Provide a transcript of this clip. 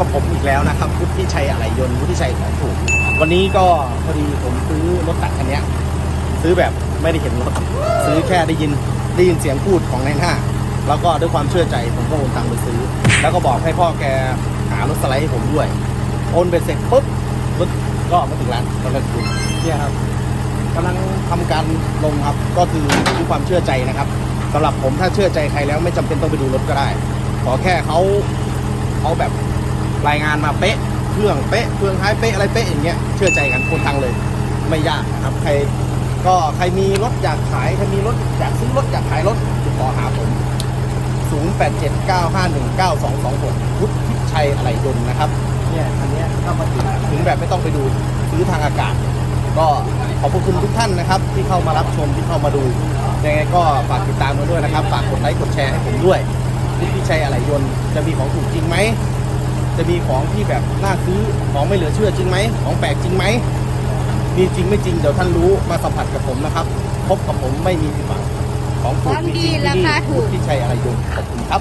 กับผมอีกแล้วนะครับวุฒิชัยอะไรยนต์วุฒิชัยของถูก วันนี้ก็พอดีผมซื้อรถตักคันนี้ซื้อแบบไม่ได้เห็นรถซื้อแค่ได้ยินได้ยินเสียงพูดของนายหน้า แล้วก็ด้วยความเชื่อใจผมก็โอนตังค์ไปซื้อ แล้วก็บอกให้พ่อแกหารถสไลด์ให้ผมด้วย โอนไปเสร็จปุ๊บรถก็มาถึงร้านตอนกลางคืนเนี่ยครับกำลังทำการลงครับก็คือด้วยความเชื่อใจนะครับสำหรับผมถ้าเชื่อใจใครแล้วไม่จำเป็นต้องไปดูรถก็ได้ ขอแค่เขาเขาแบบ รายงานมาเป๊ะเครื่องเป๊ะเครื่องท้ายเป๊ะอะไรเป๊ะอย่างเงี้ยเชื่อใจกันคนทางเลย ไม่ยากนะครับใครก็ใครมีรถอยากขายใครมีรถอยากซื้อรถอยากขายรถติดต่อหาผม0879519226พุทธิชัยอะไรยนต์นะครับเนี่ยอันเนี้ยเข้ามาถึงถึงแบบไม่ต้องไปดูซื้อทางอากาศ ก็ขอบพระคุณทุกท่านนะครับ ที่เข้ามารับชมที่เข้ามาดูยังไงก็ฝากติดตามมาด้วยนะครับ ฝากกดไลค์กดแชร์ให้ผมด้วยพุทธิชัยอะไรยนต์จะมีของถูกจริงไหม จะมีของที่แบบน่าซื้อของไม่เหลือเชื่อจริงไหมของแปลกจริงไหมมีจริงไม่จริงเดี๋ยวท่านรู้มาสัมผัสกับผมนะครับ พบกับผมไม่มีผิดหวังของถูกของดีจงๆที่ราคาถูกพุทธพิชัยอะไรยนต์ขอบคุณครับ